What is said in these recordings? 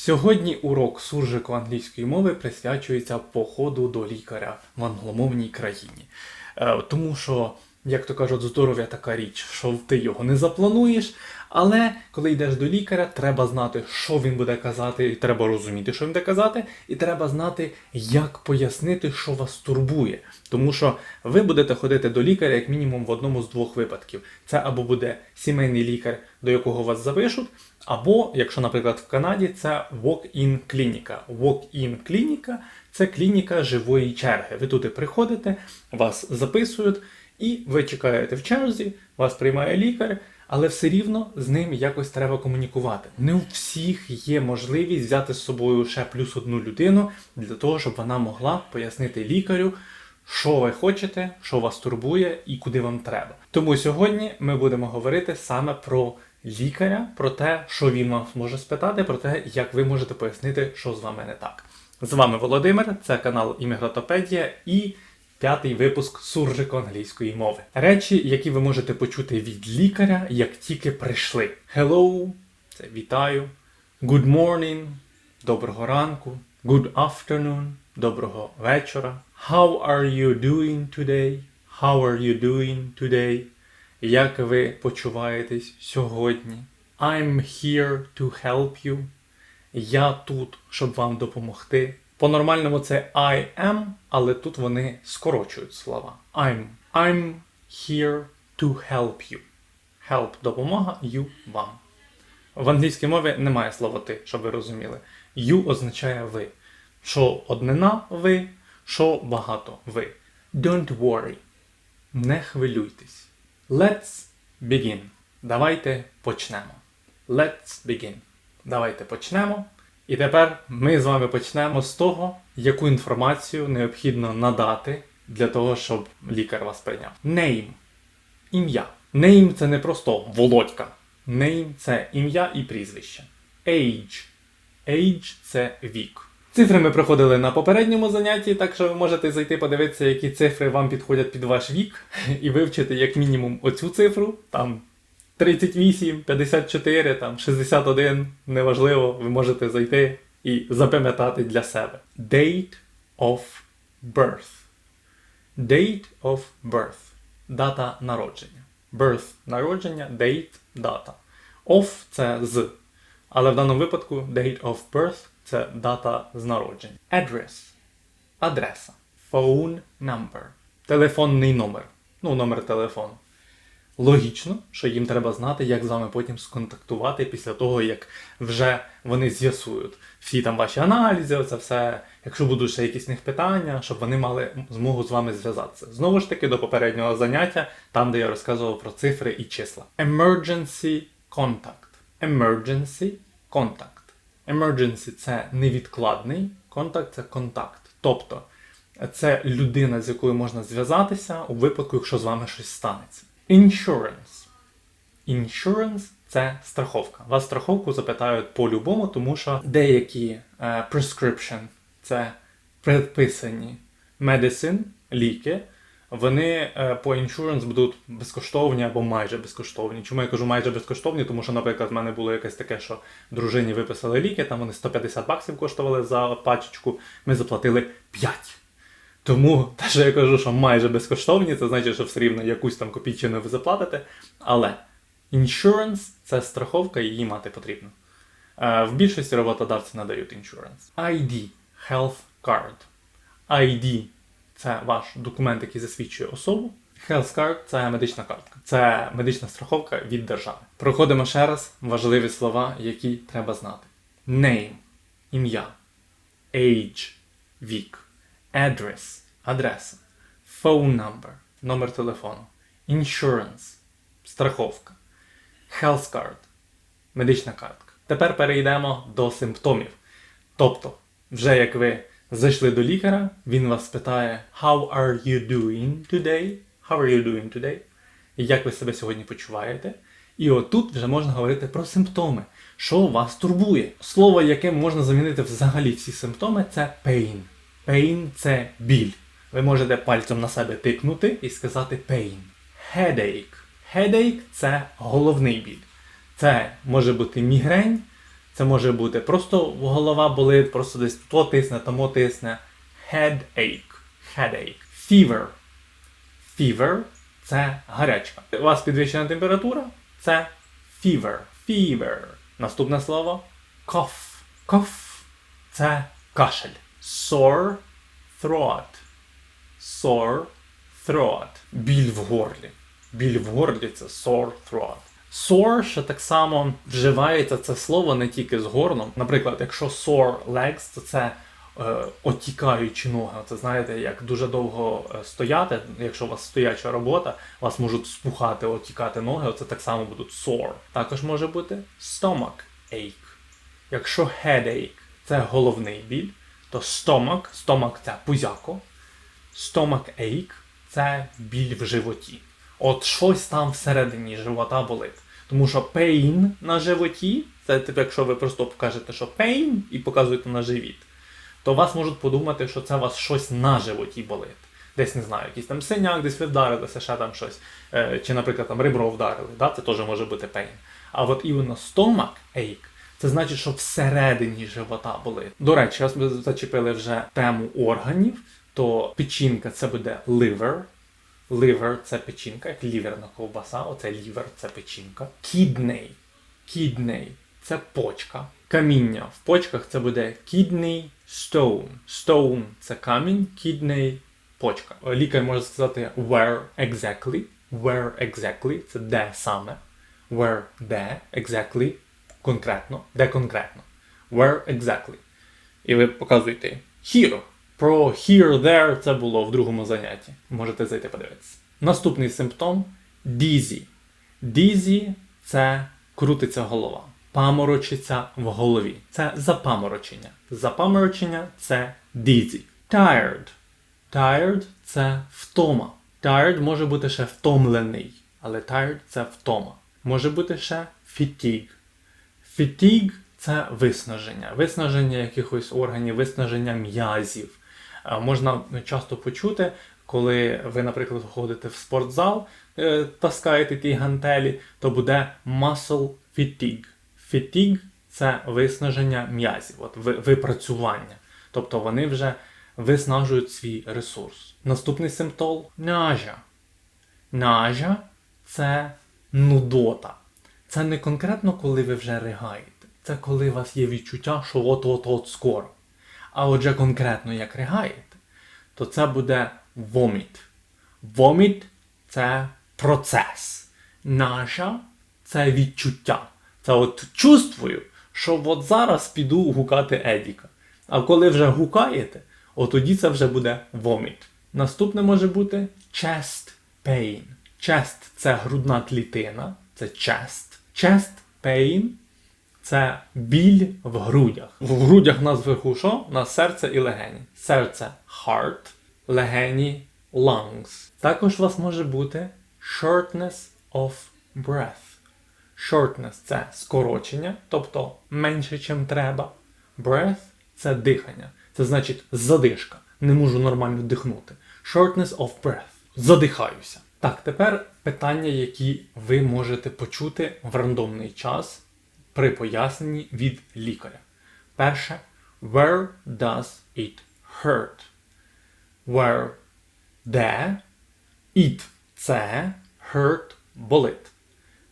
Сьогодні урок суржику англійської мови присвячується походу до лікаря в англомовній країні. Е, тому що, як то кажуть, здоров'я така річ, що ти його не заплануєш. Але коли йдеш до лікаря, треба знати, що він буде казати, і треба розуміти, що він буде казати, і треба знати, як пояснити, що вас турбує. Тому що ви будете ходити до лікаря як мінімум в одному з двох випадків. Це або буде сімейний лікар, до якого вас запишуть, або, якщо, наприклад, в Канаді, це walk-in клініка. Walk-in клініка це клініка живої черги. Ви туди приходите, вас записують, і ви чекаєте в черзі, вас приймає лікар, але все рівно з ним якось треба комунікувати. Не у всіх є можливість взяти з собою ще плюс одну людину для того, щоб вона могла пояснити лікарю, що ви хочете, що вас турбує і куди вам треба. Тому сьогодні ми будемо говорити саме про лікаря, про те, що він вас може спитати, про те, як ви можете пояснити, що з вами не так. З вами Володимир, це канал Іммігратопедія і п'ятий випуск суржику англійської мови. Речі, які ви можете почути від лікаря, як тільки прийшли. Hello, це вітаю. Good morning, доброго ранку. Good afternoon, доброго вечора. How are you doing today? How are you doing today? Як ви почуваєтесь сьогодні? I'm here to help you. Я тут, щоб вам допомогти. По-нормальному це I am, але тут вони скорочують слова. I'm. I'm here to help you. Help допомога, you вам. В англійській мові немає слова ти, щоб ви розуміли. You означає ви. Що однина ви, що багато ви. Don't worry. Не хвилюйтесь. Let's begin. Давайте почнемо. Let's begin. Давайте почнемо. І тепер ми з вами почнемо з того, яку інформацію необхідно надати для того, щоб лікар вас прийняв. Name. Ім'я. Name це не просто володька. Name це ім'я і прізвище. Age. Age це вік. Цифри ми проходили на попередньому занятті, так що ви можете зайти подивитися, які цифри вам підходять під ваш вік, і вивчити як мінімум оцю цифру, там 38, 54, там 61, неважливо, ви можете зайти і запам'ятати для себе. Date of birth. Date of birth. Дата народження. Birth народження, date дата. Of це з. Але в даному випадку date of birth це дата з народження. Address. Адреса. Phone number. Телефонний номер. Ну, номер телефону. Логічно, що їм треба знати, як з вами потім сконтактувати після того, як вже вони з'ясують всі там ваші аналізи, оце все, якщо будуть ще якісь них питання, щоб вони мали змогу з вами зв'язатися. Знову ж таки, до попереднього заняття, там, де я розказував про цифри і числа. Emergency contact. Emergency contact. Emergency це невідкладний, контакт це контакт. Тобто це людина, з якою можна зв'язатися у випадку, якщо з вами щось станеться. Insurance. Insurance – це страховка. Вас страховку запитають по-любому, тому що деякі е, prescription – це предписані medicine, ліки, вони е, по insurance будуть безкоштовні або майже безкоштовні. Чому я кажу майже безкоштовні? Тому що, наприклад, в мене було якесь таке, що дружині виписали ліки, там вони 150 баксів коштували за пачечку, ми заплатили 5. Тому те, що я кажу, що майже безкоштовні, це значить, що все рівно якусь там копійчину ви заплатите. Але insurance – це страховка, її мати потрібно. Е, В більшості роботодавці надають insurance. ID – health card. ID – це ваш документ, який засвідчує особу. Health card – це медична картка. Це медична страховка від держави. Проходимо ще раз важливі слова, які треба знати. Name – ім'я. Age – вік. Address – адреса. Phone number – номер телефону. Insurance – страховка. Health card – медична картка. Тепер перейдемо до симптомів. Тобто, вже як ви зайшли до лікаря, він вас питає How are you doing today? How are you doing today? Як ви себе сьогодні почуваєте? І отут вже можна говорити про симптоми, що вас турбує. Слово, яким можна замінити взагалі всі симптоми, це pain. Pain – це біль. Ви можете пальцем на себе тикнути і сказати pain. Headache. Headache – це головний біль. Це може бути мігрень, Це може бути просто голова болить, просто десь то тисне, тому тисне. Headache. Headache. Fever. Fever – це гарячка. У вас підвищена температура це fever. Fever. Наступне слово cough. Cough – це кашель. Sore throat. Sore throat. Біль в горлі. Біль в горлі це sore throat. Sore ще так само вживається це слово не тільки з горлом. Наприклад, якщо sore legs, то це е, отікаючі ноги. Це знаєте, як дуже довго е, стояти, якщо у вас стояча робота, вас можуть спухати, отікати ноги, оце так само будуть sore. Також може бути stomach ache. Якщо headache це головний біль, то stomach, stomach це пузяко, ache це біль в животі. От щось там всередині живота болить. Тому що pain на животі, це типу, якщо ви просто покажете, що pain і показуєте на живіт, то вас можуть подумати, що це вас щось на животі болить. Десь не знаю, якийсь там синяк, десь ви вдарилися, ще там щось. Е, чи, наприклад, там ребро вдарили, да? це теж може бути pain. А от іменно stomach ache, це значить, що всередині живота болить. До речі, раз ми зачепили вже тему органів, то печінка це буде liver. Liver – це печінка, як ліверна ковбаса, оце liver – це печінка. Kidney. Kidney – це почка. Каміння в почках це буде kidney stone. Stone – це камінь, kidney – почка. Лікар може сказати where exactly. Where exactly – це де саме. Where – де, exactly – конкретно. Де конкретно. Where exactly. І ви показуєте here. Про here, there це було в другому занятті. Можете зайти подивитися. Наступний симптом dizzy. Dizzy – це крутиться голова. Паморочиться в голові. Це запаморочення. Запаморочення це dizzy. Tired. Tired – це втома. Tired може бути ще втомлений, але tired – це втома. Може бути ще fatigue. Fatigue – це виснаження. Виснаження якихось органів, виснаження м'язів. Можна часто почути, коли ви, наприклад, ходите в спортзал, е, таскаєте ті гантелі, то буде muscle fatigue. Fatigue – це виснаження м'язів, от випрацювання. Тобто вони вже виснажують свій ресурс. Наступний симптом nausea. Nausea – це нудота. Це не конкретно, коли ви вже ригаєте. Це коли у вас є відчуття, що от-от-от скоро. А отже конкретно як ригаєте, то це буде воміт. Воміт це процес. Наша це відчуття. Це от чувствую, що от зараз піду гукати Едіка. А коли вже гукаєте, от тоді це вже буде воміт. Наступне може бути chest pain. Chest – це грудна клітина, це chest. Chest pain це біль в грудях. В грудях нас зверху що? У нас серце і легені. Серце heart, легені lungs. Також у вас може бути shortness of breath. Shortness – це скорочення, тобто менше, чим треба. Breath – це дихання. Це значить задишка. Не можу нормально дихнути. Shortness of breath. Задихаюся. Так, тепер питання, які ви можете почути в рандомний час при поясненні від лікаря. Перше, where does it hurt? Where де it це hurt болить.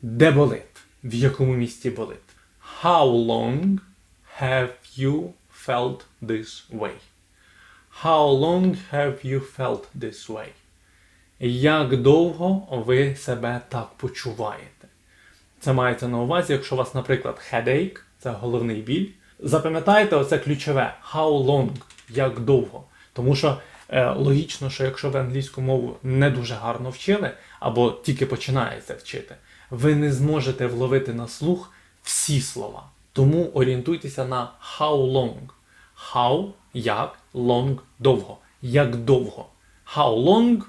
Де болить? В якому місці болить? How long have you felt this way? How long have you felt this way? Як довго ви себе так почуваєте? Це мається на увазі, якщо у вас, наприклад, headache, це головний біль. Запам'ятайте оце ключове how long, як довго. Тому що е, логічно, що якщо ви англійську мову не дуже гарно вчили, або тільки починаєте вчити, ви не зможете вловити на слух всі слова. Тому орієнтуйтеся на how long. How як, long довго. Як довго. How long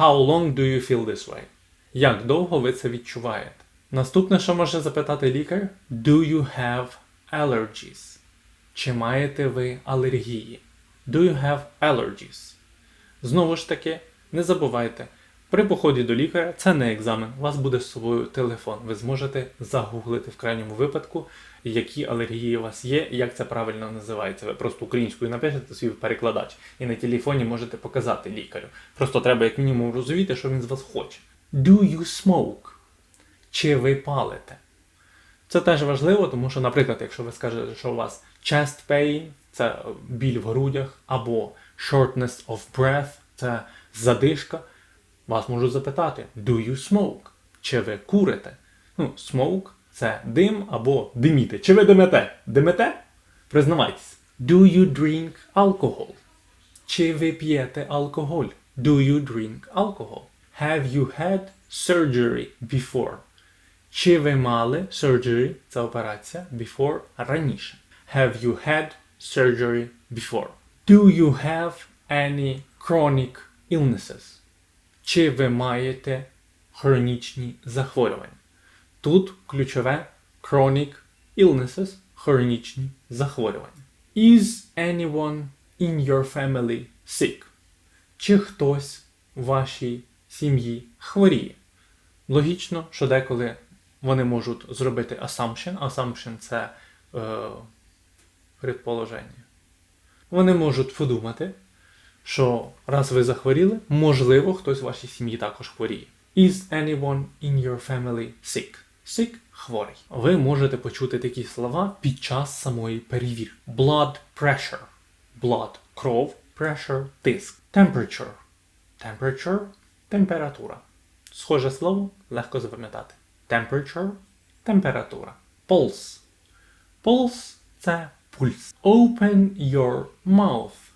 How long do you feel this way? Як довго ви це відчуваєте? Наступне, що може запитати лікар, Do you have allergies? Чи маєте ви алергії? Do you have allergies? Знову ж таки, не забувайте, При поході до лікаря це не екзамен. У вас буде з собою телефон. Ви зможете загуглити в крайньому випадку, які алергії у вас є як це правильно називається. Ви просто українською напишете свій перекладач і на телефоні можете показати лікарю. Просто треба як мінімум розуміти, що він з вас хоче. Do you smoke? Чи ви палите? Це теж важливо, тому що, наприклад, якщо ви скажете, що у вас chest pain, це біль в грудях, або shortness of breath, це задишка, вас можуть запитати, do you smoke? Чи ви курите? Ну, smoke – це дим або диміти. Чи ви димете? Димете? Признавайтесь. Do you drink alcohol? Чи ви п'єте алкоголь? Do you drink alcohol? Have you had surgery before? Чи ви мали surgery, це операція, before раніше? Have you had surgery before? Do you have any chronic illnesses? Чи ви маєте хронічні захворювання? Тут ключове chronic illnesses, хронічні захворювання. Is anyone in your family sick? Чи хтось в вашій сім'ї хворіє? Логічно, що деколи вони можуть зробити assumption. Assumption – це е, предположення. Вони можуть подумати, що раз ви захворіли, можливо, хтось в вашій сім'ї також хворіє. Is anyone in your family sick? Sick – хворий. Ви можете почути такі слова під час самої перевірки. Blood pressure. Blood – кров, pressure – тиск. Temperature. Temperature – температура. Схоже слово, легко запам'ятати. Temperature – температура. Pulse. Pulse – це пульс. Open your mouth.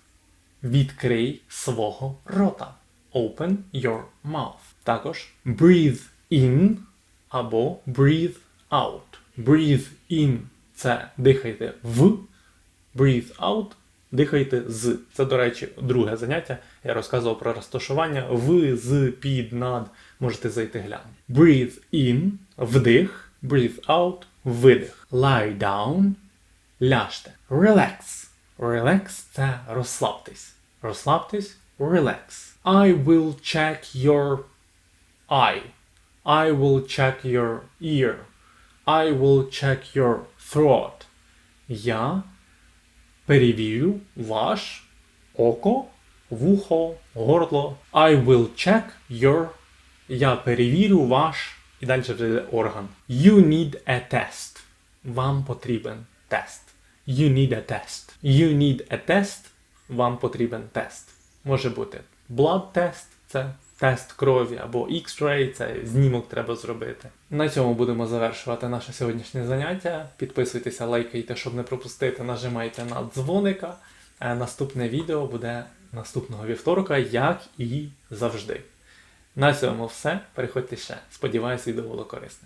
Відкрий свого рота. Open your mouth. Також breathe in або breathe out. Breathe in – це дихайте в. Breathe out – дихайте з. Це, до речі, друге заняття. Я розказував про розташування в, з, під, над. Можете зайти глянути. Breathe in – вдих. Breathe out – видих. Lie down – ляжте. Relax. Relax – це розслабтесь. Розслабтесь – relax. I will check your eye. I will check your ear. I will check your throat. Я перевірю ваш око, вухо, горло. I will check your. Я перевірю ваш. І далі вже орган. You need a test. Вам потрібен тест. You need a test. You need a test. Вам потрібен тест. Може бути blood test, це тест крові, або X-ray, це знімок треба зробити. На цьому будемо завершувати наше сьогоднішнє заняття. Підписуйтеся, лайкайте, щоб не пропустити, нажимайте на дзвоника. Е, Наступне відео буде наступного вівторка, як і завжди. На цьому все. Переходьте ще. Сподіваюсь, відео було корисне.